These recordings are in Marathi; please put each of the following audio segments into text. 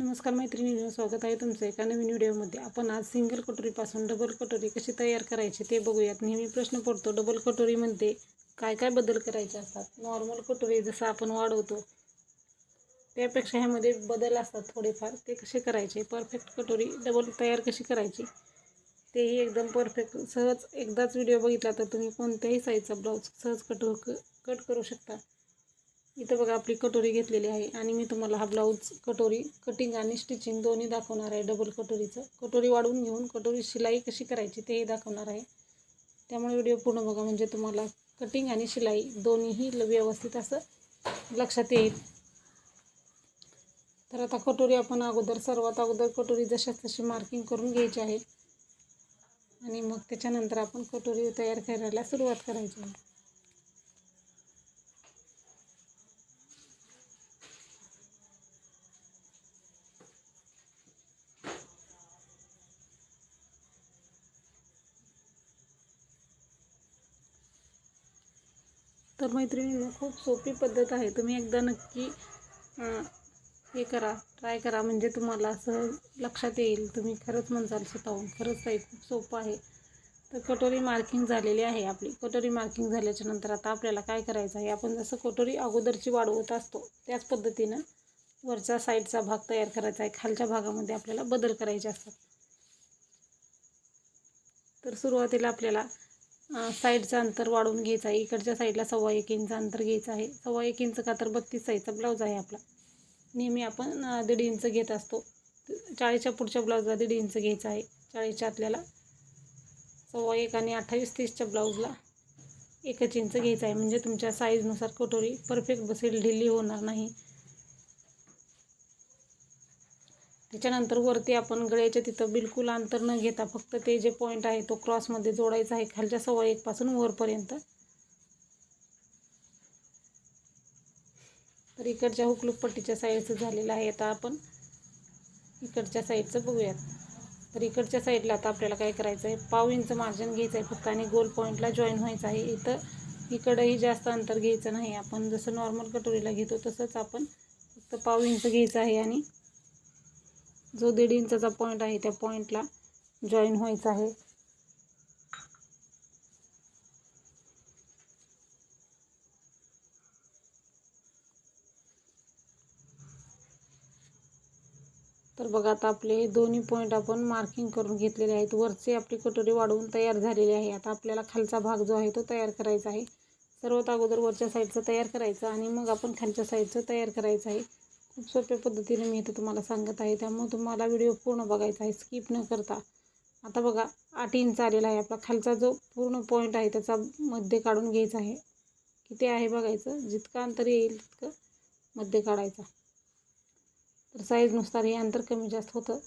नमस्कार मैत्रिणींनो स्वागत आहे तुमचं एका नवीन व्हिडिओमध्ये. आपण आज सिंगल कटोरीपासून डबल कटोरी कशी तयार करायची ते बघूयात. नेहमी प्रश्न पडतो डबल कटोरीमध्ये काय काय बदल करायचे असतात? नॉर्मल कटोरी जसं आपण वाढवतो त्यापेक्षा ह्यामध्ये बदल असतात थोडेफार. ते कसे करायचे? परफेक्ट कटोरी डबल तयार कशी करायची? तेही एकदम परफेक्ट सहज एकदाच व्हिडिओ बघितला तर तुम्ही कोणत्याही साईजचा ब्लाऊज सहज कट कट करू शकता. इथं बघा आपली कटोरी घेतलेली आहे आणि मी तुम्हाला हा ब्लाऊज कटोरी कटिंग आणि स्टिचिंग दोन्ही दाखवणार आहे डबल कटोरीचं. कटोरी वाढवून घेऊन कटोरी शिलाई कशी करायची तेही दाखवणार आहे. त्यामुळे व्हिडिओ पूर्ण बघा म्हणजे तुम्हाला कटिंग आणि शिलाई दोन्हीही ल- व्यवस्थित असं लक्षात येईल. तर आता कटोरी आपण अगोदर सर्वात अगोदर कटोरी जशाच तशी मार्किंग करून घ्यायची आहे. आणि मग त्याच्यानंतर आपण कटोरी तयार करायला सुरुवात करायची आहे. तर मैत्रिणींना खूप सोपी पद्धत आहे. तुम्ही एकदा नक्की हे करा ट्राय करा. म्हणजे तुम्हाला असं लक्षात येईल. तुम्ही खरंच म्हणसाल स्वतःहून. खरंच काही खूप सोपं आहे. तर कटोरी मार्किंग झालेली आहे आपली. कटोरी मार्किंग झाल्याच्यानंतर आता आपल्याला काय करायचं आहे? आपण जसं कटोरी अगोदरची वाढवत असतो त्याच पद्धतीनं वरच्या साईडचा भाग तयार करायचा आहे. खालच्या भागामध्ये आपल्याला बदल करायचे असतात. तर सुरुवातीला आपल्याला साईडचं अंतर वाढवून घ्यायचं आहे. इकडच्या साईडला सव्वा एक इंच अंतर घ्यायचं आहे. सव्वा एक इंच का तर बत्तीस साईजचा ब्लाऊज आहे आपला. नेहमी आपण दीड इंच घेत असतो. चाळीसच्या पुढच्या ब्लाऊजला दीड इंच घ्यायचं आहे. चाळीसच्या आतल्याला सव्वा एक आणि अठ्ठावीस तीसच्या ब्लाऊजला एकच इंच घ्यायचं आहे. म्हणजे तुमच्या साईजनुसार कटोरी परफेक्ट बसेल. ढिली होणार नाही. त्याच्यानंतर वरती आपण गळ्याच्या तिथं बिलकुल अंतर न घेता फक्त ते जे पॉईंट आहे तो क्रॉसमध्ये जोडायचा आहे खालच्या सव्वा एकपासून वरपर्यंत. तर इकडच्या हुकलूक पट्टीच्या साईडचं झालेलं आहे आता आपण. इकडच्या साईडचं बघूयात. तर इकडच्या साईडला आता आपल्याला काय करायचं आहे पाव इंच मार्जिन घ्यायचं आहे फक्त आणि गोल पॉईंटला जॉईन व्हायचं आहे. इथं इकडंही जास्त अंतर घ्यायचं नाही. आपण जसं नॉर्मल कटोरीला घेतो तसंच आपण फक्त पाव इंच घ्यायचं आहे आणि जो दीड इंचाचा पॉईंट आहे त्या पॉईंटला जॉईन व्हायचा आहे. तर बघा आता आपले दोन्ही पॉईंट आपण मार्किंग करून घेतलेले आहेत. वरचे आपली कटोरी वाढवून तयार झालेली आहे. आता आपल्याला खालचा भाग जो आहे तो तयार करायचा आहे. सर्वात अगोदर वरच्या साईडचं तयार करायचं आणि मग आपण खालच्या साईडचं तयार करायचं आहे. खूप सोप्या पद्धतीने मी इथं तुम्हाला सांगत आहे. त्यामुळे तुम्हाला व्हिडिओ पूर्ण बघायचा आहे. स्किप न करता. आता बघा आठ इंच आलेला आहे आपला. खालचा जो पूर्ण पॉईंट आहे त्याचा मध्ये काढून घ्यायचा आहे. किती आहे बघायचं? जितकं अंतर येईल तितकं मध्ये काढायचा. तर साईजनुसार हे अंतर कमी जास्त होतं.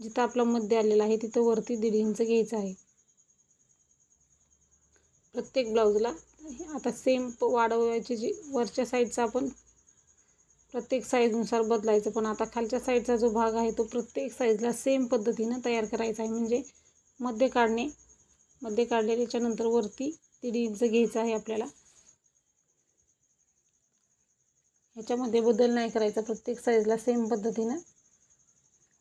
जिथं आपला मध्य आलेला आहे तिथं वरती दीड इंच घ्यायचं आहे. प्रत्येक ब्लाऊजला आता सेम वाढवायची जी वरच्या साईडचा आपण प्रत्येक साईजनुसार बदलायचं. पण आता खालच्या साईडचा जो भाग आहे तो प्रत्येक साईजला सेम पद्धतीनं तयार करायचा आहे. म्हणजे मध्य काढणे मध्य काढलेल्याच्यानंतर वरती दीड इंच घ्यायचं आहे आपल्याला. ह्याच्यामध्ये बदल नाही करायचा. प्रत्येक साईजला सेम पद्धतीनं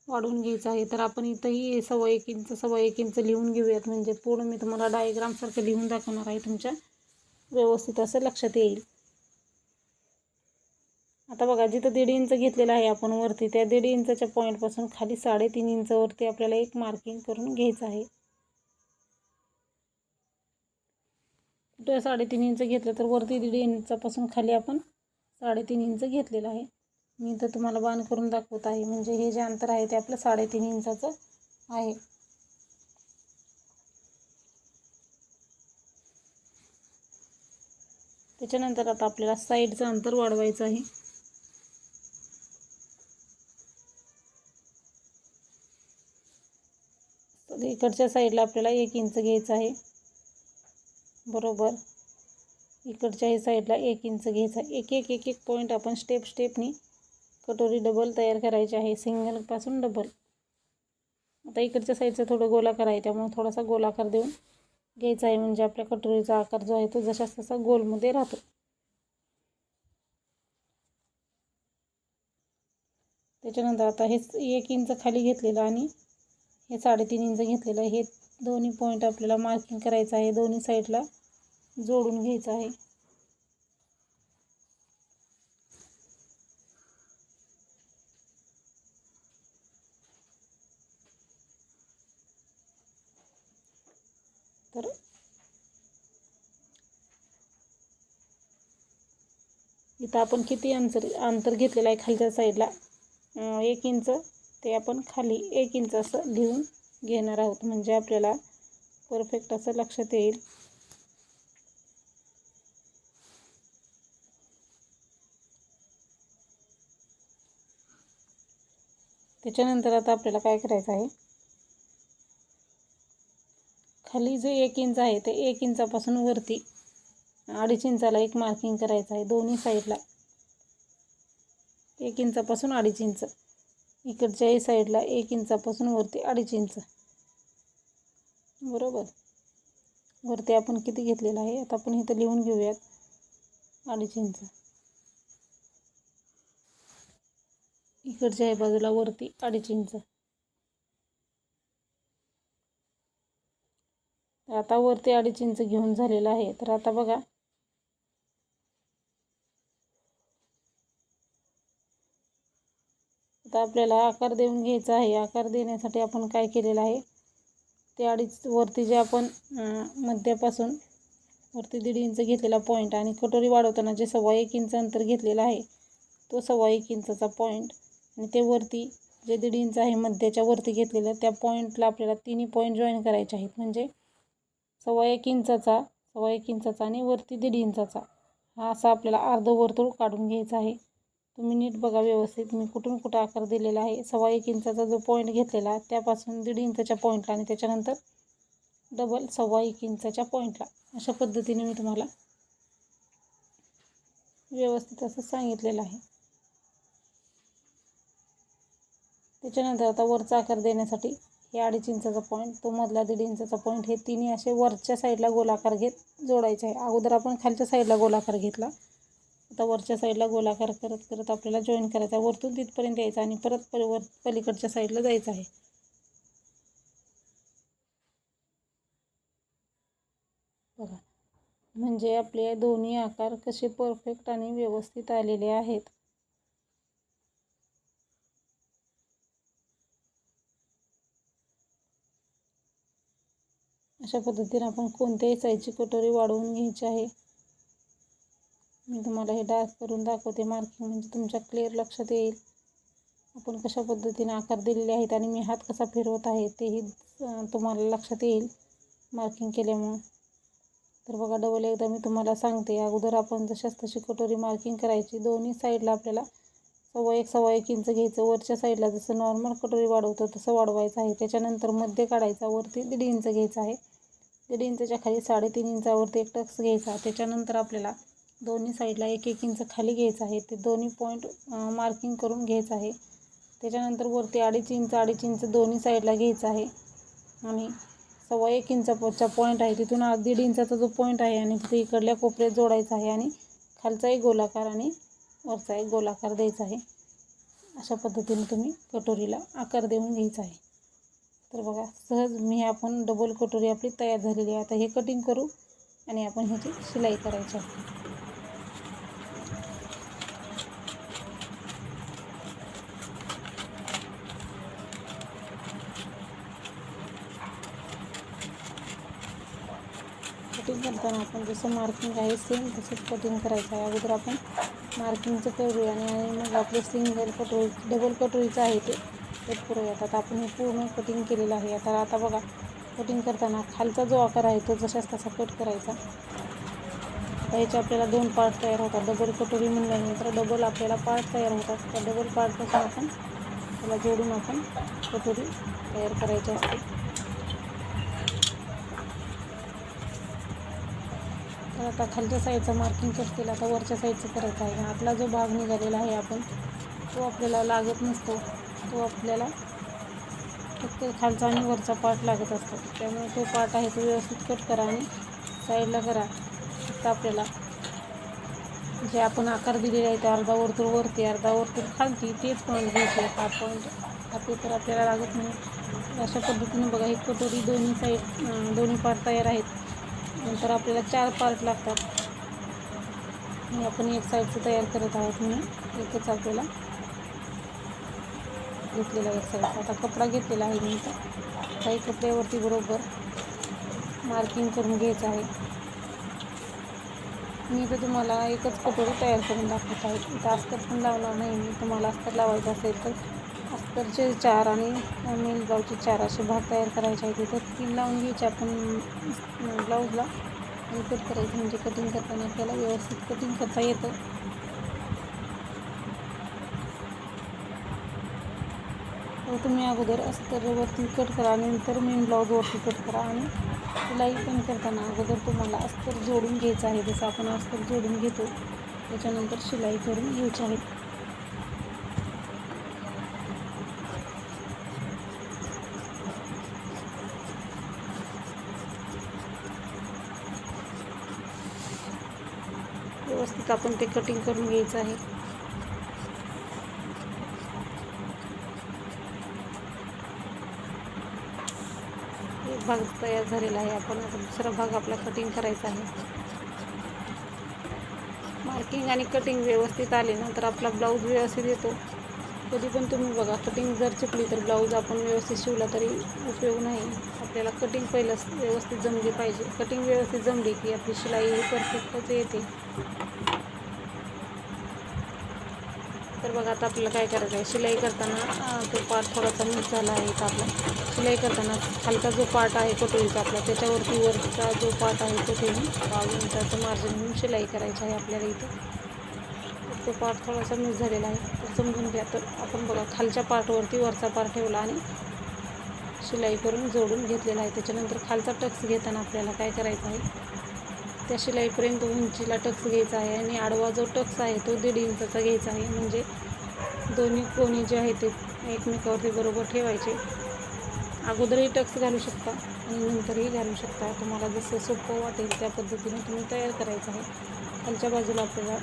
वाढवून घ्यायचं आहे. तर आपण इथंही सव्वा एक इंच सव्वा एक इंच लिहून घेऊयात. म्हणजे पूर्ण मी तुम्हाला डायग्रामसारखं लिहून दाखवणार आहे तुमच्या व्यवस्थित. असं लक्षात येईल. आता बघा जिथं दीड इंच घेतलेलं आहे आपण वरती त्या दीड इंचाच्या पॉईंटपासून खाली साडेतीन इंचवरती आपल्याला एक मार्किंग करून घ्यायचं आहे. कुठं साडेतीन इंच घेतलं तर वरती दीड इंचापासून खाली आपण साडेतीन इंच घेतलेलं आहे. मी तर तुम्हाला बाण करून दाखवत आहे म्हणजे हे जे अंतर आहे ते आपलं साडेतीन इंचाचं आहे. त्याच्यानंतर आता आपल्याला साईडचं अंतर वाढवायचं आहे. तर इकडच्या साईडला आपल्याला एक इंच घ्यायचं आहे. बरोबर. इकडच्याही साईडला एक इंच घ्यायचा एक एक एक एक पॉईंट आपण स्टेप स्टेपनी कटोरी डबल तयार करायची आहे. सिंगलपासून डबल आता इकडच्या साईडचं थोडं गोलाकार आहे त्यामुळे थोडासा गोलाकार देऊन घ्यायचा आहे. म्हणजे आपल्या कटोरीचा आकार जो आहे तो जशाच तसा गोलमध्ये राहतो. त्याच्यानंतर आता हे एक इंच खाली घेतलेलं आणि हे साडेतीन इंच घेतलेलं आहे. हे दोन्ही पॉईंट आपल्याला मार्किंग करायचं आहे. दोन्ही साईडला जोडून घ्यायचं आहे. तर इथं आपण किती अंतर अंतर घेतलेलं आहे खालच्या साईडला एक इंच ते आपण खाली एक इंच असं लिहून घेणार आहोत. म्हणजे आपल्याला परफेक्ट असं लक्षात येईल. त्याच्यानंतर आता आपल्याला काय करायचं आहे? खाली जे एक इंच आहे ते एक इंचापासून वरती अडीच इंचाला एक मार्किंग करायचं आहे. दोन्ही साईडला एक इंचापासून अडीच इंच. इकडच्याही साईडला एक इंचापासून वरती अडीच इंच. बरोबर? वरती आपण किती घेतलेलं आहे? आता आपण इथं लिहून घेऊयात. अडीच इंच. इकडच्या बाजूला वरती अडीच इंच. आता वरती अडीच इंच घेऊन झालेलं आहे. तर आता बघा आता आपल्याला आकार देऊन घ्यायचा आहे. आकार देण्यासाठी आपण काय केलेलं आहे? ते अडीच वरती जे आपण मध्यापासून वरती दीड इंच घेतलेला पॉईंट आणि कटोरी वाढवताना जे सव्वा एक इंच अंतर घेतलेला आहे तो सव्वा एक इंचाचा पॉईंट आणि ते वरती जे दीड इंच आहे मध्याच्या वरती घेतलेलं त्या पॉईंटला आपल्याला तिन्ही पॉईंट जॉईन करायचे आहेत. म्हणजे सव्वा एक इंचाचा सव्वा एक इंचाचा आणि वरती दीड इंचाचा. हा असा आपल्याला अर्धवर्तुळ काढून घ्यायचा आहे. तुम्ही नीट बघा व्यवस्थित. मी कुठून कुठं आकार दिलेला आहे. सव्वा एक इंचाचा जो पॉईंट घेतलेला त्यापासून दीड इंचाच्या पॉईंटला आणि त्याच्यानंतर डबल सव्वा एक इंचाच्या पॉईंटला अशा पद्धतीने मी तुम्हाला व्यवस्थित असं सांगितलेलं आहे. त्याच्यानंतर आता वरचा आकार देण्यासाठी हे अडीच इंचाचा पॉईंट तो मधला दीड इंचाचा पॉईंट हे तिन्ही असे वरच्या साईडला गोलाकार घेत जोडायचे आहे. अगोदर आपण खालच्या साईडला गोलाकार घेतला. आता वरच्या साईडला गोलाकार करत करत आपल्याला जॉईन करायचा आहे. वरतून तिथपर्यंत यायचं आणि परत पली वर पलीकडच्या साईडला जायचं आहे. बघा. म्हणजे आपले दोन्ही आकार कसे परफेक्ट आणि व्यवस्थित आलेले आहेत. अशा पद्धतीने आपण कोणत्याही साईजची कटोरी वाढवून घ्यायची आहे. मी तुम्हाला हे डार्क करून दाखवते. मार्किंग म्हणजे तुमच्या क्लिअर लक्षात येईल. आपण कशा पद्धतीने आकार दिलेले आहेत आणि मी हात कसा फिरवत आहे तेही तुम्हाला लक्षात येईल मार्किंग केल्यामुळं. तर बघा डबल एकदा मी तुम्हाला सांगते. अगोदर आपण जशाच तशी कटोरी मार्किंग करायची. दोन्ही साईडला आपल्याला सव्वा एक सव्वा एक इंच घ्यायचं. वरच्या साईडला जसं नॉर्मल कटोरी वाढवतो तसं वाढवायचं आहे. त्याच्यानंतर मध्य काढायचा. वरती दीड इंच घ्यायचा आहे. दीड इंचाच्या खाली साडेतीन इंचावरती एक टक्स घ्यायचा. त्याच्यानंतर आपल्याला दोन्ही साईडला एक एक इंच खाली घ्यायचं आहे. ते दोन्ही पॉईंट मार्किंग करून घ्यायचं आहे. त्याच्यानंतर वरती अडीच इंच अडीच इंच दोन्ही साईडला घ्यायचं आहे. आणि सव्वा एक इंचाचा पॉईंट आहे. तिथून दीड इंचाचा जो पॉईंट आहे आणि तिथे इकडल्या कोपऱ्यात जोडायचा आहे आणि खालचा एक गोलाकार आणि वरचा एक गोलाकार द्यायचा आहे. अशा पद्धतीने तुम्ही कटोरीला आकार देऊन घ्यायचा आहे. तर बघा सहज मी आपण डबल कटोरी आपली तयार झालेली आहे. आता हे कटिंग करू आणि आपण ह्याची शिलाई करायची आहे. कटिंग करताना आपण जसं मार्किंग आहे सेम तसंच कटिंग करायचं आहे. अगोदर आपण मार्किंगचं करूया आणि आणि मग आपले सिंगल कटोरी डबल कटोरीचं आहे ते कट करूया आता आपण हे पूर्ण कटिंग केलेलं आहे. आता आता बघा कटिंग करताना खालचा जो आकार आहे तो जशाच तसा कट करायचा. आता याचे आपल्याला दोन पार्ट तयार होतात. डबल कटोरी म्हणल्यानंतर डबल आपल्याला पार्ट तयार होतात. त्या डबल पार्टपासून आपण त्याला जोडून आपण कटोरी तयार करायची असते. तर आता खालच्या साईडचं मार्किंग करतील आता वरच्या साईडचं करायचं आहे. आतला जो भाग निघालेला आहे आपण तो आपल्याला लागत नसतो. तो आपल्याला फक्त खालचा आणि वरचा पार्ट लागत असतो. त्यामुळे तो पार्ट आहे तो व्यवस्थित कट करा आणि साईडला करा. फक्त आपल्याला जे आपण आकार दिलेले आहे ते अर्धा वर्तुळ वरती अर्धा वर्तुळ खालती तेच पॉईंट घ्यायचे हा पॉईंट हा पेपर आपल्याला लागत नाही. अशा पद्धतीने बघा ही कटोरी दोन्ही साईड दोन्ही पार्ट तयार आहेत. नंतर आपल्याला चार पार्ट लागतात. आणि आपण एक साईडचं तयार करत आहोत मी एकच आपल्याला घेतलेला एक साईड. आता कपडा घेतलेला आहे मी तर काही कपड्यावरती बरोबर मार्किंग करून घ्यायचं आहे. मी तर तुम्हाला एकच कटोरी तयार करून दाखवत आहे. इथं अस्तर पण लावणार नाही मी. तुम्हाला अस्तर लावायचं असेल तर अस्तरचे चार आणि मेल ब्लाऊजचे चार असे भाग तयार करायचे आहेत. इथं तीन लावून घ्यायचे आपण ब्लाऊजला. आणि कट करायचं म्हणजे कटिंग करताना आपल्याला व्यवस्थित कटिंग करता येतं. तर तुम्ही अगोदर अस्तरवरती कट करा आणि नंतर मेन ब्लाऊजवरती कट करा आणि शिलाई पण करताना अगोदर तुम्हाला अस्तर जोडून घ्यायचं आहे. जसं आपण अस्तर जोडून घेतो त्याच्यानंतर शिलाई करून घ्यायची आहे व्यवस्थित आपण ते कटिंग करून घ्यायचं आहे. एक भाग तयार झालेला आहे. आपण आता दुसरा भाग आपला कटिंग करायचा आहे. मार्किंग आणि कटिंग व्यवस्थित आले ना तर आपला ब्लाऊज व्यवस्थित येतो. कधी पण तुम्ही बघा कटिंग जर चुकली तर ब्लाऊज आपण व्यवस्थित शिवला तरी उपयोग नाही. आपल्याला कटिंग पहिलं व्यवस्थित जमली पाहिजे. कटिंग व्यवस्थित जमली की आपली शिलाई परफेक्टच येते. तर बघा आता आपल्याला काय करायचं आहे? शिलाई करताना तो पार्ट थोडासा मिस झाला आहे इथं आपला. शिलाई करताना खालचा जो पार्ट आहे कटोरीचा आपला त्याच्यावरती वरचा जो पार्ट आहे तो ठेवून बावीस इंचाचं मार्जिन घेऊन शिलाई करायची आहे आपल्याला इथं. तो पार्ट थोडासा मिस झालेला आहे. तर समजून घ्या तर आपण बघा खालच्या पार्टवरती वरचा पार्ट ठेवला आणि शिलाई करून जोडून घेतलेला आहे. त्याच्यानंतर खालचा टक्स घेताना आपल्याला काय करायचं आहे? त्या शिलाईपर्यंत उंचीला टक्स घ्यायचा आहे आणि आडवा जो टक्स आहे तो दीड इंचाचा घ्यायचा आहे. म्हणजे दोन्ही कोणी जे आहे ते एकमेकावरती बरोबर ठेवायचे. अगोदरही टक्स घालू शकता आणि नंतरही घालू शकता. तुम्हाला जसं सोपं वाटेल त्या पद्धतीने तुम्ही तयार करायचं आहे. खालच्या बाजूला आपल्याला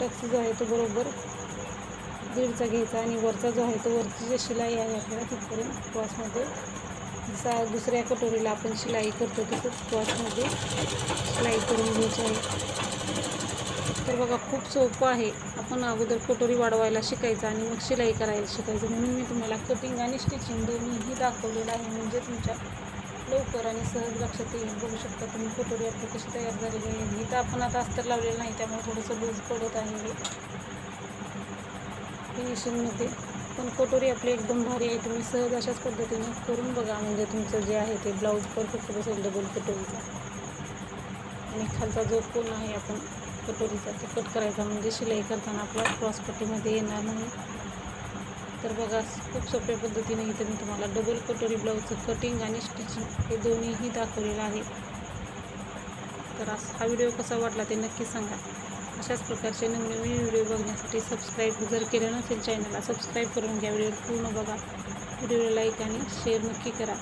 टक्स जो आहे तो बरोबर दीडचा घ्यायचा आणि वरचा जो आहे तो वरची जी शिलाई आहे आपल्याला तिथपर्यंत क्रॉसमध्ये जसा दुसऱ्या कटोरीला आपण शिलाई करतो तसंच क्रॉसमध्ये शिलाई करून घ्यायची आहे. तर बघा खूप सोपं आहे. आपण अगोदर कटोरी वाढवायला शिकायचं आणि मग शिलाई करायला शिकायचं. म्हणून मी तुम्हाला कटिंग आणि स्टिचिंग दोन्हीही दाखवलेलं आहे. म्हणजे तुमच्या लवकर आणि सहज लक्षात येईल. बघू शकता तुम्ही कटोरी आपली कशी तयार झालेली आहे. इथं आपण आता अस्तर लावलेलं नाही त्यामुळे थोडंसं लूज पडत आहे फिनिशिंगमध्ये पण कटोरी आपली एकदम भारी आहे. तुम्ही सहज अशाच पद्धतीने करून बघा. म्हणजे तुमचं जे आहे ते ब्लाऊज परफेक्ट बसेल डबल कटोरीचा. आणि खालचा जो कोण आहे आपण कटोरीचा तो कट करायचा. म्हणजे शिलाई करताना आपला क्रॉस पट्टीमध्ये येणार नाही. तर बघा खूप सोप्या पद्धतीने इथे मी तुम्हाला डबल कटोरी ब्लाऊजचं कटिंग आणि स्टिचिंग हे दोन्हीही दाखवलेलं आहे. तर हा व्हिडिओ कसा वाटला ते नक्की सांगा. अशाच प्रकारचे नवनवीन व्हिडिओ बघण्यासाठी सबस्क्राईब जर केलं नसेल चॅनलला सबस्क्राईब करून घ्या. व्हिडिओ पूर्ण बघा. व्हिडिओला लाईक आणि शेअर नक्की करा.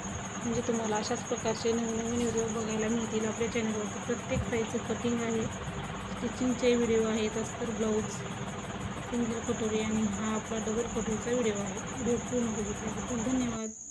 म्हणजे तुम्हाला अशाच प्रकारचे नवनवीन व्हिडिओ बघायला मिळतील आपल्या चॅनलवरती प्रत्येक साईजचं कटिंग आहे स्टिचिंगचे व्हिडिओ आहेत अस्तर ब्लाऊज सिंगल कटोरी आणि हा आपला डबल कटोरीचा व्हिडिओ आहे. व्हिडिओ पूर्ण बघितला धन्यवाद.